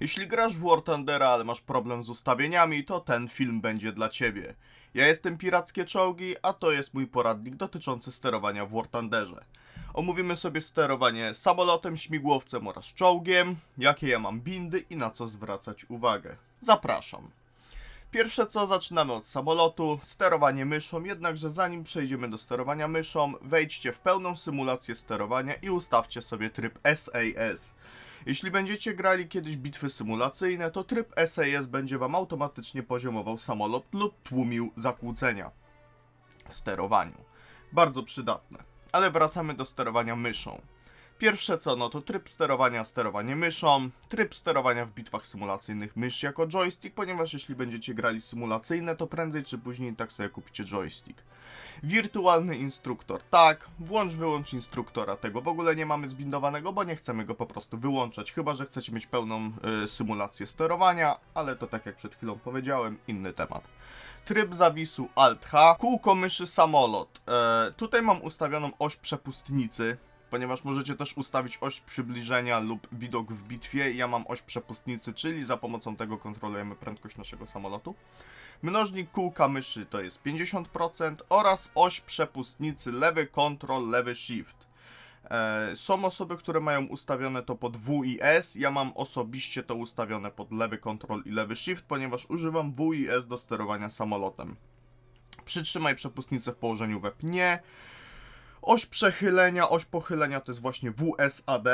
Jeśli grasz w War Thundera, ale masz problem z ustawieniami, to ten film będzie dla ciebie. Ja jestem Pirackie Czołgi, a to jest mój poradnik dotyczący sterowania w War Thunderze. Omówimy sobie sterowanie samolotem, śmigłowcem oraz czołgiem, jakie ja mam bindy i na co zwracać uwagę. Zapraszam. Pierwsze co, zaczynamy od samolotu, sterowanie myszą, jednakże zanim przejdziemy do sterowania myszą, wejdźcie w pełną symulację sterowania i ustawcie sobie tryb SAS. Jeśli będziecie grali kiedyś bitwy symulacyjne, to tryb SAS będzie wam automatycznie poziomował samolot lub tłumił zakłócenia w sterowaniu. Bardzo przydatne. Ale wracamy do sterowania myszą. Pierwsze co, no to tryb sterowania, sterowanie myszą, tryb sterowania w bitwach symulacyjnych mysz jako joystick, ponieważ jeśli będziecie grali symulacyjne, to prędzej czy później tak sobie kupicie joystick. Wirtualny instruktor, tak, włącz wyłącz instruktora, tego w ogóle nie mamy zbindowanego, bo nie chcemy go po prostu wyłączać, chyba że chcecie mieć pełną y, symulację sterowania, ale to tak jak przed chwilą powiedziałem, inny temat. Tryb zawisu Alt-H, kółko myszy samolot. E, tutaj mam ustawioną oś przepustnicy, ponieważ możecie też ustawić oś przybliżenia lub widok w bitwie. Ja mam oś przepustnicy, czyli za pomocą tego kontrolujemy prędkość naszego samolotu. Mnożnik kółka myszy to jest 50% oraz oś przepustnicy lewy control, lewy shift. E, są osoby, które mają ustawione to pod W i S. Ja mam osobiście to ustawione pod lewy control i lewy shift, ponieważ używam W i S do sterowania samolotem. Przytrzymaj przepustnicę w położeniu we pnie. Oś przechylenia, oś pochylenia to jest właśnie WSAD.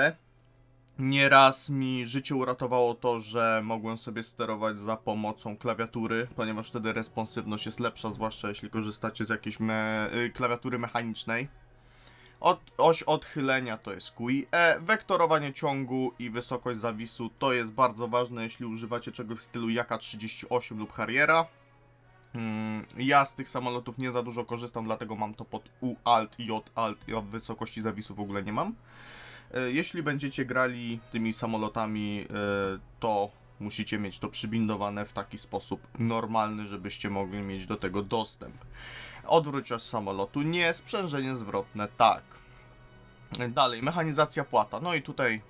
Nieraz mi życie uratowało to, że mogłem sobie sterować za pomocą klawiatury, ponieważ wtedy responsywność jest lepsza, zwłaszcza jeśli korzystacie z jakiejś me y, klawiatury mechanicznej. Od, oś odchylenia to jest QE, wektorowanie ciągu i wysokość zawisu to jest bardzo ważne, jeśli używacie czegoś w stylu Jaka 38 lub Harriera. Mm, Ja z tych samolotów nie za dużo korzystam, dlatego mam to pod U Alt, J Alt, ja wysokości zawisu w ogóle nie mam. E, Jeśli będziecie grali tymi samolotami, e, to musicie mieć to przybindowane w taki sposób normalny, żebyście mogli mieć do tego dostęp. Odwróć oś samolotu nie, sprzężenie zwrotne tak. Dalej, mechanizacja płata. No i tutaj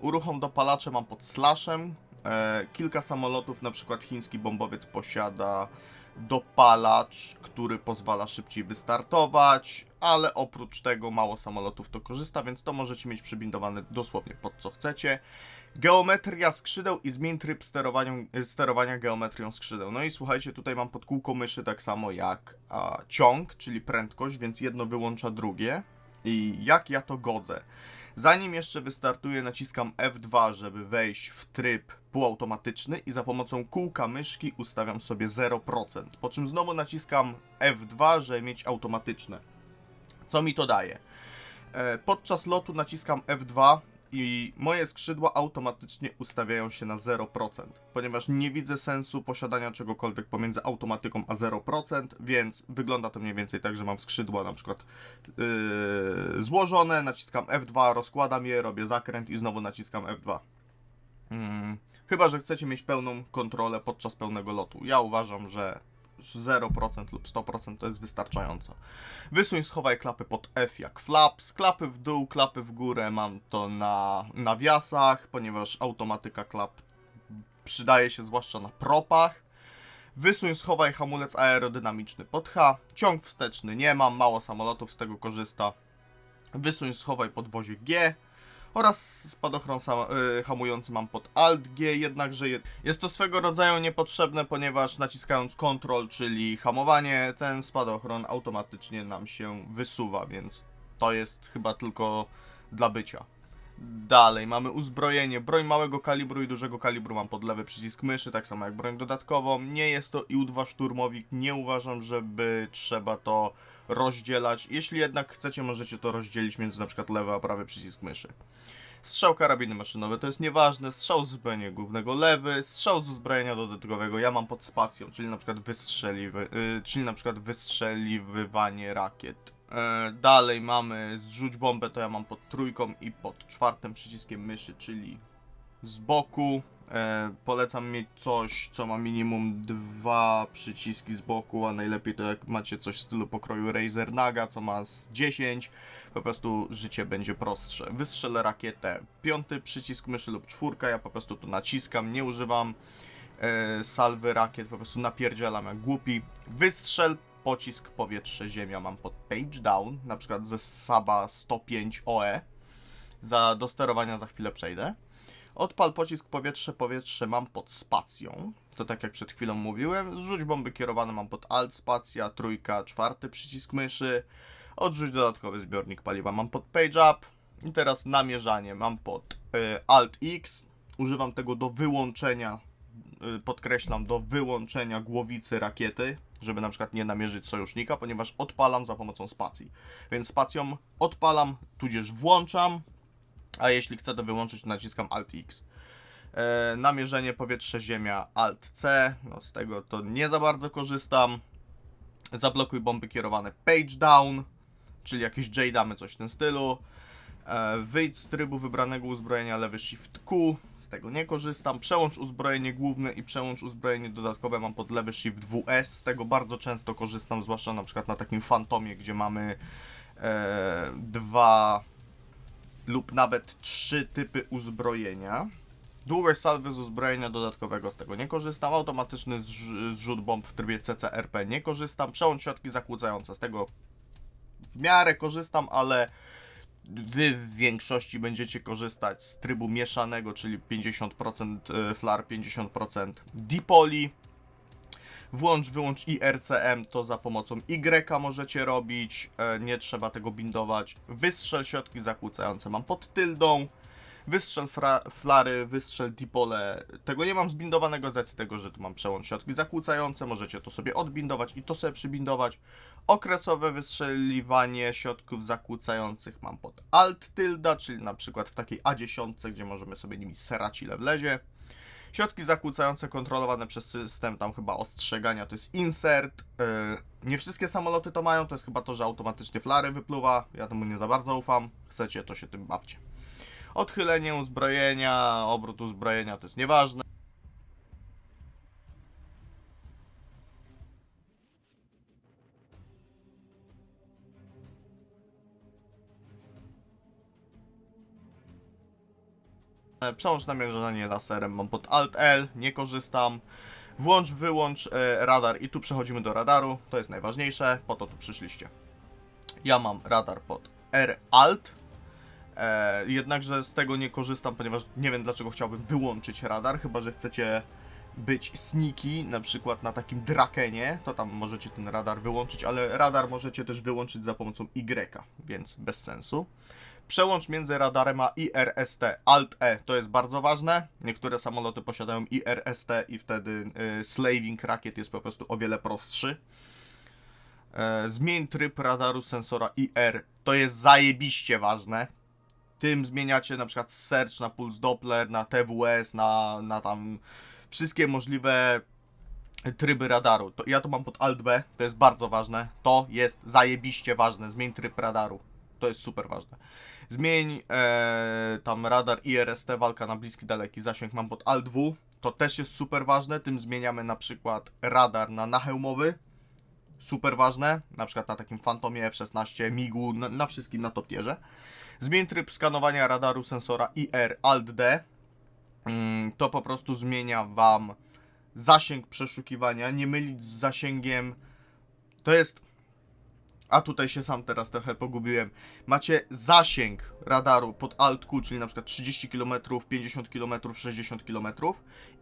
uruchom dopalacze mam pod slashem. E, kilka samolotów, na przykład chiński bombowiec posiada dopalacz, który pozwala szybciej wystartować, ale oprócz tego mało samolotów to korzysta, więc to możecie mieć przybindowane dosłownie pod co chcecie. Geometria skrzydeł i zmień tryb sterowania, sterowania geometrią skrzydeł. No i słuchajcie, tutaj mam pod kółko myszy tak samo jak a, ciąg, czyli prędkość, więc jedno wyłącza drugie. I jak ja to godzę? Zanim jeszcze wystartuję, naciskam F2, żeby wejść w tryb półautomatyczny i za pomocą kółka myszki ustawiam sobie 0%. Po czym znowu naciskam F2, żeby mieć automatyczne. Co mi to daje? E, Podczas lotu naciskam F2 i moje skrzydła automatycznie ustawiają się na 0%, ponieważ nie widzę sensu posiadania czegokolwiek pomiędzy automatyką a 0%, więc wygląda to mniej więcej tak, że mam skrzydła na przykład yy, złożone, naciskam F2, rozkładam je, robię zakręt i znowu naciskam F2. Mm, chyba, że chcecie mieć pełną kontrolę podczas pełnego lotu. Ja uważam, że 0% lub 100% to jest wystarczająco. Wysuń, schowaj klapy pod F jak flaps, klapy w dół, klapy w górę mam to na nawiasach, ponieważ automatyka klap przydaje się zwłaszcza na propach. Wysuń, schowaj hamulec aerodynamiczny pod H, ciąg wsteczny nie mam, mało samolotów z tego korzysta. Wysuń, schowaj podwozie G oraz spadochron y, hamujący mam pod Alt G, jednakże je, jest to swego rodzaju niepotrzebne, ponieważ naciskając Ctrl, czyli hamowanie, ten spadochron automatycznie nam się wysuwa, więc to jest chyba tylko dla bycia. Dalej mamy uzbrojenie. Broń małego kalibru i dużego kalibru mam pod lewy przycisk myszy, tak samo jak broń dodatkową. Nie jest to IU-2 szturmowik. Nie uważam, żeby trzeba to rozdzielać. Jeśli jednak chcecie, możecie to rozdzielić między przykład lewy a prawy przycisk myszy. Strzał karabiny maszynowe to jest nieważne, strzał z uzbrojenia głównego lewy, strzał z uzbrojenia dodatkowego ja mam pod spacją, czyli na przykład wystrzeliwy, yy, czyli na przykład wystrzeliwywanie rakiet. E, dalej mamy zrzuć bombę, to ja mam pod trójką i pod czwartym przyciskiem myszy, czyli z boku. E, polecam mieć coś, co ma minimum dwa przyciski z boku, a najlepiej to jak macie coś w stylu pokroju Razer Naga, co ma z 10, po prostu życie będzie prostsze. Wystrzelę rakietę, piąty przycisk myszy lub czwórka, ja po prostu tu naciskam, nie używam e, salwy rakiet, po prostu napierdzielam jak głupi. Wystrzel, pocisk, powietrze, ziemia, mam pod page down, na przykład ze Saba 105 OE. Za, do sterowania za chwilę przejdę. Odpal pocisk powietrze, powietrze mam pod spacją. To tak jak przed chwilą mówiłem. Zrzuć bomby kierowane mam pod alt, spacja, trójka, czwarty przycisk myszy. Odrzuć dodatkowy zbiornik paliwa mam pod page up. I teraz namierzanie mam pod y, alt X. Używam tego do wyłączenia, podkreślam, do wyłączenia głowicy rakiety, żeby na przykład nie namierzyć sojusznika, ponieważ odpalam za pomocą spacji. Więc spacją odpalam, tudzież włączam, a jeśli chcę to wyłączyć, to naciskam Alt X. E, namierzenie powietrze ziemia Alt C, no z tego to nie za bardzo korzystam. Zablokuj bomby kierowane page down, czyli jakieś J-damy, coś w tym stylu. E, wyjdź z trybu wybranego uzbrojenia lewy shift Q, z tego nie korzystam. Przełącz uzbrojenie główne i przełącz uzbrojenie dodatkowe mam pod lewy shift WS, z tego bardzo często korzystam, zwłaszcza na przykład na takim fantomie, gdzie mamy e, dwa lub nawet trzy typy uzbrojenia. Długie salwy z uzbrojenia dodatkowego z tego nie korzystam. Automatyczny zrz- zrzut bomb w trybie CCRP nie korzystam. Przełącz środki zakłócające z tego w miarę korzystam, ale wy w większości będziecie korzystać z trybu mieszanego, czyli 50% e, flar, 50% dipoli. Włącz, wyłącz IRCM, to za pomocą Y możecie robić, e, nie trzeba tego bindować. Wystrzel środki zakłócające mam pod tyldą. Wystrzel flary, wystrzel dipole. Tego nie mam zbindowanego z racji tego, że tu mam przełącz środki zakłócające. Możecie to sobie odbindować i to sobie przybindować. Okresowe wystrzeliwanie środków zakłócających mam pod Alt tylda, czyli na przykład w takiej A10, gdzie możemy sobie nimi serać ile wlezie. Środki zakłócające kontrolowane przez system tam chyba ostrzegania to jest insert. Yy, nie wszystkie samoloty to mają, to jest chyba to, że automatycznie flary wypluwa. Ja temu nie za bardzo ufam. Chcecie, to się tym bawcie. Odchylenie uzbrojenia, obrót uzbrojenia to jest nieważne. E, Przełącz namierzanie laserem mam pod Alt L, nie korzystam. Włącz, wyłącz e, radar i tu przechodzimy do radaru, to jest najważniejsze, po to tu przyszliście. Ja mam radar pod R Alt, e, jednakże z tego nie korzystam, ponieważ nie wiem dlaczego chciałbym wyłączyć radar, chyba że chcecie być sneaky, na przykład na takim Drakenie, to tam możecie ten radar wyłączyć, ale radar możecie też wyłączyć za pomocą Y, więc bez sensu. Przełącz między radarem a IRST, Alt-E, to jest bardzo ważne. Niektóre samoloty posiadają IRST i wtedy y, slaving rakiet jest po prostu o wiele prostszy. E, zmień tryb radaru sensora IR, to jest zajebiście ważne. Tym zmieniacie na przykład search na puls Doppler, na TWS, na, na tam wszystkie możliwe tryby radaru. To, ja to mam pod Alt-B, to jest bardzo ważne. To jest zajebiście ważne, zmień tryb radaru. To jest super ważne. Zmień e, tam radar IRST, walka na bliski, daleki zasięg mam pod Alt-W. To też jest super ważne. Tym zmieniamy na przykład radar na nahełmowy. Super ważne. Na przykład na takim Phantomie F16, MIGU, na, na wszystkim na top tierze. Zmień tryb skanowania radaru sensora IR Alt-D. Mm, to po prostu zmienia Wam zasięg przeszukiwania. Nie mylić z zasięgiem. To jest a tutaj się sam teraz trochę pogubiłem. Macie zasięg radaru pod Alt-Q, czyli na przykład 30 km, 50 km, 60 km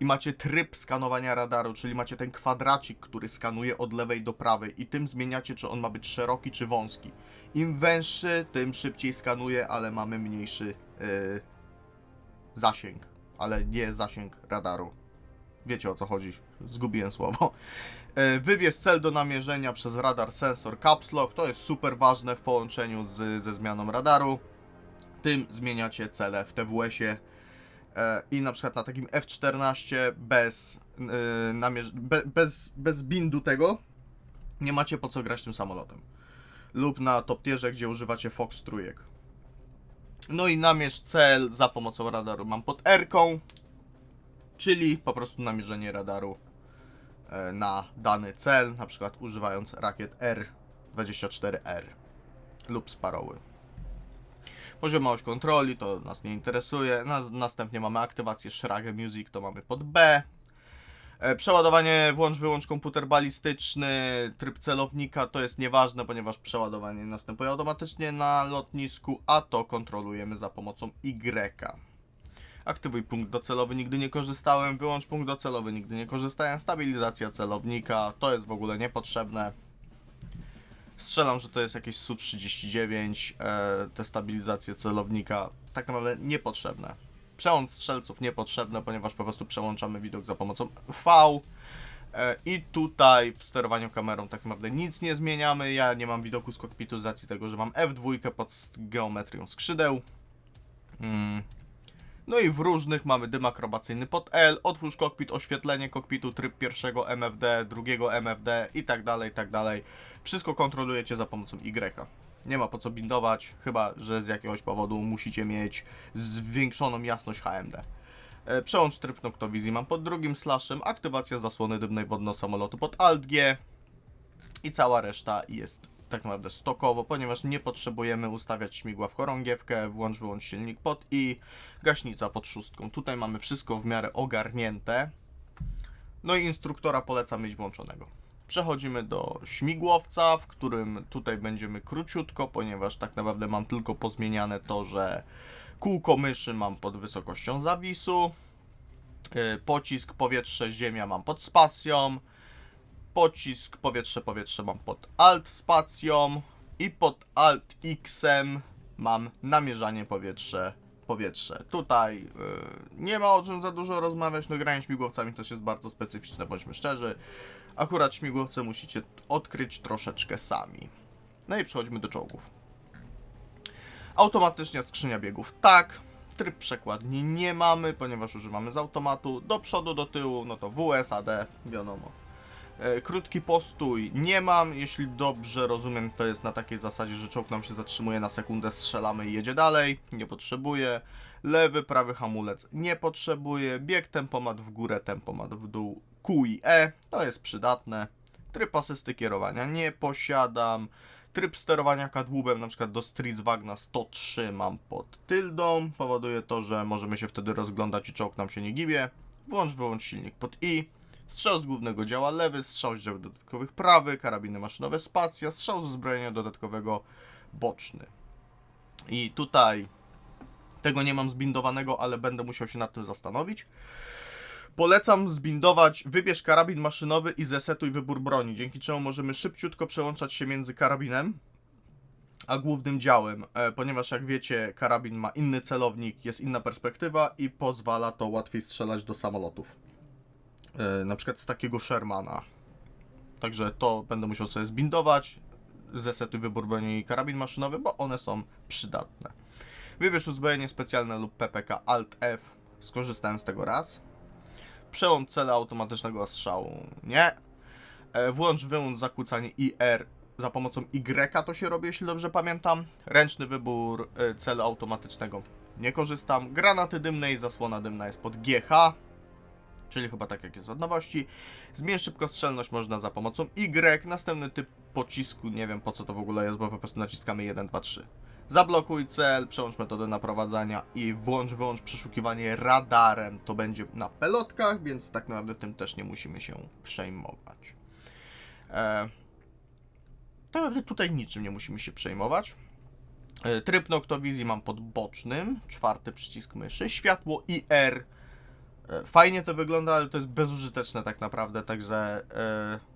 i macie tryb skanowania radaru, czyli macie ten kwadracik, który skanuje od lewej do prawej i tym zmieniacie, czy on ma być szeroki, czy wąski. Im węższy, tym szybciej skanuje, ale mamy mniejszy yy, zasięg, ale nie zasięg radaru. Wiecie o co chodzi, zgubiłem słowo. E, Wybierz cel do namierzenia przez radar sensor Caps Lock. To jest super ważne w połączeniu z, ze zmianą radaru. Tym zmieniacie cele w TWS-ie. E, I na przykład na takim F14 bez, be, bez, bez bindu tego nie macie po co grać tym samolotem. Lub na top tierze, gdzie używacie Fox trójek. No i namierz cel za pomocą radaru. Mam pod R-ką, czyli po prostu namierzenie radaru e, na dany cel, na przykład używając rakiet R-24R lub Sparrowy. Poziomowość kontroli to nas nie interesuje. Na, następnie mamy aktywację Shrage Music, to mamy pod B. E, Przeładowanie włącz-wyłącz komputer balistyczny, tryb celownika to jest nieważne, ponieważ przeładowanie następuje automatycznie na lotnisku, a to kontrolujemy za pomocą Y. Aktywuj punkt docelowy, nigdy nie korzystałem, wyłącz punkt docelowy, nigdy nie korzystałem, stabilizacja celownika, to jest w ogóle niepotrzebne. Strzelam, że to jest jakieś Su-39, e, te stabilizacje celownika, tak naprawdę niepotrzebne. Przełącz strzelców niepotrzebne, ponieważ po prostu przełączamy widok za pomocą V. E, I tutaj w sterowaniu kamerą tak naprawdę nic nie zmieniamy. Ja nie mam widoku z kokpitu z racji tego, że mam F2 pod geometrią skrzydeł. No i w różnych mamy dym akrobacyjny pod L, otwórz kokpit, oświetlenie kokpitu, tryb pierwszego MFD, drugiego MFD i tak dalej, i tak dalej. Wszystko kontrolujecie za pomocą Y. Nie ma po co bindować, chyba że z jakiegoś powodu musicie mieć zwiększoną jasność HMD. E, Przełącz tryb noktowizji mam pod drugim slashem, aktywacja zasłony dymnej wodno samolotu pod Alt G i cała reszta jest tak naprawdę stokowo, ponieważ nie potrzebujemy ustawiać śmigła w chorągiewkę, włącz wyłącz silnik pod i gaśnica pod szóstką. Tutaj mamy wszystko w miarę ogarnięte. No i instruktora polecam mieć włączonego. Przechodzimy do śmigłowca, w którym tutaj będziemy króciutko, ponieważ tak naprawdę mam tylko pozmieniane to, że kółko myszy mam pod wysokością zawisu, yy, pocisk powietrze ziemia mam pod spacją, pocisk powietrze powietrze mam pod alt spacją i pod alt xem mam namierzanie powietrze powietrze. Tutaj yy, nie ma o czym za dużo rozmawiać, no granie śmigłowcami też jest bardzo specyficzne, bądźmy szczerzy. Akurat śmigłowce musicie odkryć troszeczkę sami. No i przechodzimy do czołgów. Automatycznie skrzynia biegów tak. Tryb przekładni nie mamy, ponieważ używamy z automatu. Do przodu, do tyłu, no to WSAD, wiadomo. E, Krótki postój nie mam, jeśli dobrze rozumiem, to jest na takiej zasadzie, że czołg nam się zatrzymuje na sekundę, strzelamy i jedzie dalej. Nie potrzebuje. Lewy, prawy hamulec nie potrzebuje. Bieg tempomat w górę, tempomat w dół. Q i E, to jest przydatne. Tryb asysty kierowania nie posiadam. Tryb sterowania kadłubem, na przykład do Streets Wagna 103 mam pod tyldą. Powoduje to, że możemy się wtedy rozglądać i czołg nam się nie gibie. Włącz, wyłącz silnik pod I. Strzał z głównego działa lewy, strzał z działu dodatkowych prawy, karabiny maszynowe spacja, strzał z uzbrojenia dodatkowego boczny. I tutaj tego nie mam zbindowanego, ale będę musiał się nad tym zastanowić. Polecam zbindować, wybierz karabin maszynowy i zesetuj wybór broni, dzięki czemu możemy szybciutko przełączać się między karabinem a głównym działem, e, ponieważ jak wiecie, karabin ma inny celownik, jest inna perspektywa i pozwala to łatwiej strzelać do samolotów. E, na przykład z takiego Shermana. Także to będę musiał sobie zbindować, zesetuj wybór broni i karabin maszynowy, bo one są przydatne. Wybierz uzbrojenie specjalne lub PPK Alt F. Skorzystałem z tego raz. Przełącz cele automatycznego strzału. Nie. E, Włącz wyłącz zakłócanie IR za pomocą Y to się robi, jeśli dobrze pamiętam. Ręczny wybór e, celu automatycznego. Nie korzystam. Granaty dymne i zasłona dymna jest pod GH. Czyli chyba tak jak jest od nowości. Zmień szybkostrzelność można za pomocą Y. Następny typ pocisku, nie wiem po co to w ogóle jest, bo po prostu naciskamy 1, 2, 3. Zablokuj cel, przełącz metodę naprowadzania i włącz, wyłącz przeszukiwanie radarem. To będzie na pelotkach, więc tak naprawdę tym też nie musimy się przejmować. E, tak naprawdę tutaj niczym nie musimy się przejmować. E, tryb noktowizji mam pod bocznym, czwarty przycisk myszy, światło IR. E, Fajnie to wygląda, ale to jest bezużyteczne tak naprawdę, także e,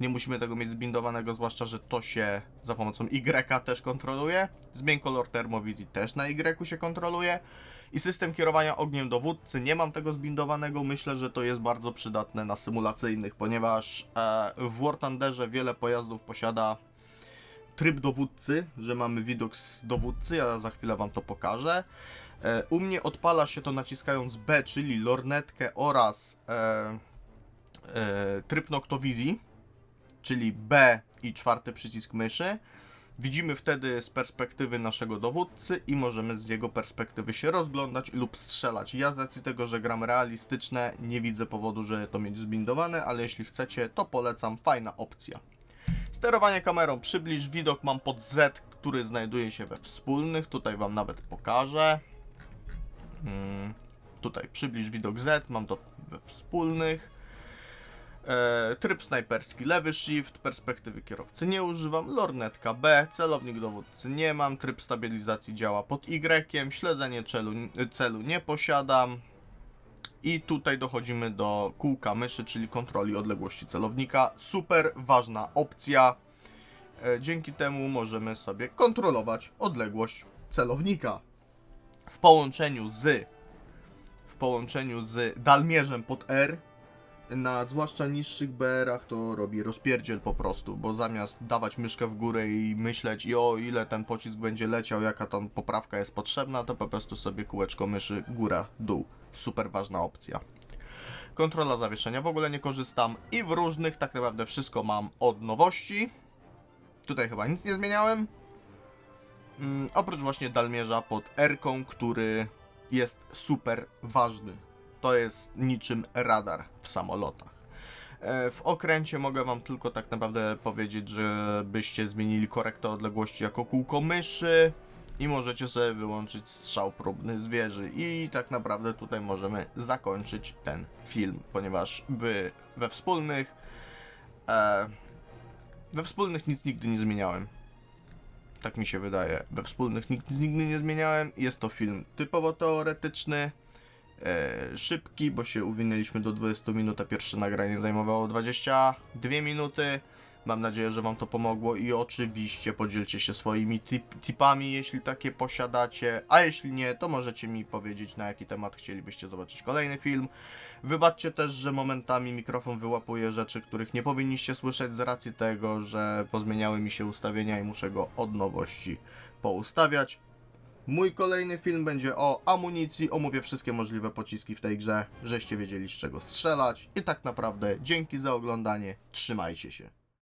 nie musimy tego mieć zbindowanego, zwłaszcza, że to się za pomocą Y też kontroluje. Zmień kolor termowizji też na Y się kontroluje. I system kierowania ogniem dowódcy, nie mam tego zbindowanego, myślę, że to jest bardzo przydatne na symulacyjnych, ponieważ e, w War Thunderze wiele pojazdów posiada tryb dowódcy, że mamy widok z dowódcy, ja za chwilę wam to pokażę. E, u mnie odpala się to naciskając B, czyli lornetkę oraz e, e, tryb noktowizji, czyli B i czwarty przycisk myszy. Widzimy wtedy z perspektywy naszego dowódcy i możemy z jego perspektywy się rozglądać lub strzelać. Ja z racji tego, że gram realistyczne, nie widzę powodu, żeby to mieć zbindowane, ale jeśli chcecie, to polecam, fajna opcja. Sterowanie kamerą, przybliż widok. Mam pod Z, który znajduje się we wspólnych, tutaj wam nawet pokażę. Mm, tutaj przybliż widok Z, mam to we wspólnych. E, tryb snajperski. Lewy shift, perspektywy kierowcy nie używam, lornetka B, celownik dowódcy nie mam, tryb stabilizacji działa pod Y, śledzenie celu, celu nie posiadam. I tutaj dochodzimy do kółka myszy, czyli kontroli odległości celownika. Super ważna opcja. E, dzięki temu możemy sobie kontrolować odległość celownika. W połączeniu z w połączeniu z dalmierzem pod R na zwłaszcza niższych BR-ach to robi rozpierdziel po prostu, bo zamiast dawać myszkę w górę i myśleć i o ile ten pocisk będzie leciał, jaka tam poprawka jest potrzebna, to po prostu sobie kółeczko myszy góra, dół. Super ważna opcja. Kontrola zawieszenia w ogóle nie korzystam i w różnych tak naprawdę wszystko mam od nowości. Tutaj chyba nic nie zmieniałem. Mm, oprócz właśnie dalmierza pod R, który jest super ważny. To jest niczym radar w samolotach. E, W okręcie mogę wam tylko tak naprawdę powiedzieć, żebyście zmienili korektę odległości jako kółko myszy i możecie sobie wyłączyć strzał próbny z wieży i tak naprawdę tutaj możemy zakończyć ten film, ponieważ wy we wspólnych e, we wspólnych nic nigdy nie zmieniałem. Tak mi się wydaje. We wspólnych nic nigdy nie zmieniałem. Jest to film typowo teoretyczny e, szybki, bo się uwinęliśmy do 20 minut, a pierwsze nagranie zajmowało 22 minuty. Mam nadzieję, że Wam to pomogło i oczywiście podzielcie się swoimi tip tipami, jeśli takie posiadacie, a jeśli nie, to możecie mi powiedzieć, na jaki temat chcielibyście zobaczyć kolejny film. Wybaczcie też, że momentami mikrofon wyłapuje rzeczy, których nie powinniście słyszeć z racji tego, że pozmieniały mi się ustawienia i muszę go od nowości poustawiać. Mój kolejny film będzie o amunicji, omówię wszystkie możliwe pociski w tej grze, żeście wiedzieli z czego strzelać. I tak naprawdę dzięki za oglądanie, trzymajcie się.